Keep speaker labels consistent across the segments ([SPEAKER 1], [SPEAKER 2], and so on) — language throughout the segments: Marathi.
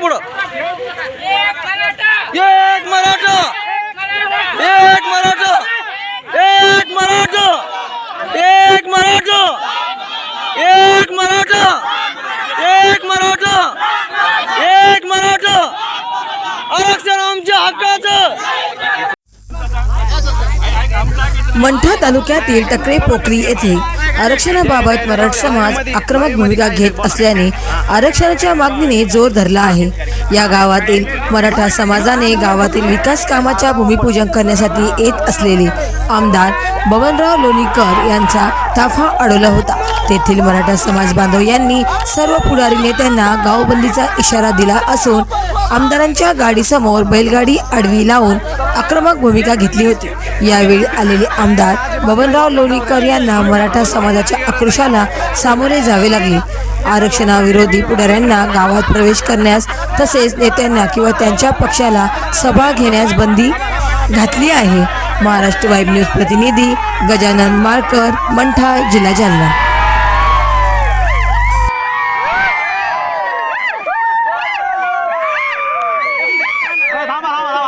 [SPEAKER 1] पुढं. एक मराठा. एक मराठा. एक मराठा. एक मराठा. एक मराठा. एक मराठा. एक मराठा. आरक्षण आमच्या हक्काचं.
[SPEAKER 2] मंठा तालुक्यातील टकरे पोखरी येथे आरक्षणाबाबत मराठा समाज आक्रमक भूमिका घेत असल्याने आरक्षणाच्या मागणीने जोर धरला आहे. या गावातील मराठा समाजाने गावातील विकास कामाच्या भूमिपूजन करण्यासाठी येत असलेले आमदार बबनराव लोणीकर यांचा ताफा अडवला होता. तेथील मराठा समाज बांधव यांनी सर्व पुढारी नेत्यांना गावबंदीचा इशारा दिला असून आमदारांच्या गाडीसमोर बैलगाडी आडवी लावून आक्रमक भूमिका घेतली होती. यावेळी आलेले आमदार बबनराव लोणीकर यांना मराठा समाजाच्या आक्रोशाला सामोरे जावे लागले. आरक्षणाविरोधी पुढाऱ्यांना गावात प्रवेश करण्यास तसेच नेत्यांना किंवा त्यांच्या पक्षाला सभा घेण्यास बंदी घातली आहे. महाराष्ट्र वाईब न्यूज प्रतिनिधी गजानन माळकर मंठा जिल्हा जालना.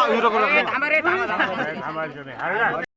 [SPEAKER 2] 흘러흘러. 담아래 담아 담아. 담아 좀 해. 알라.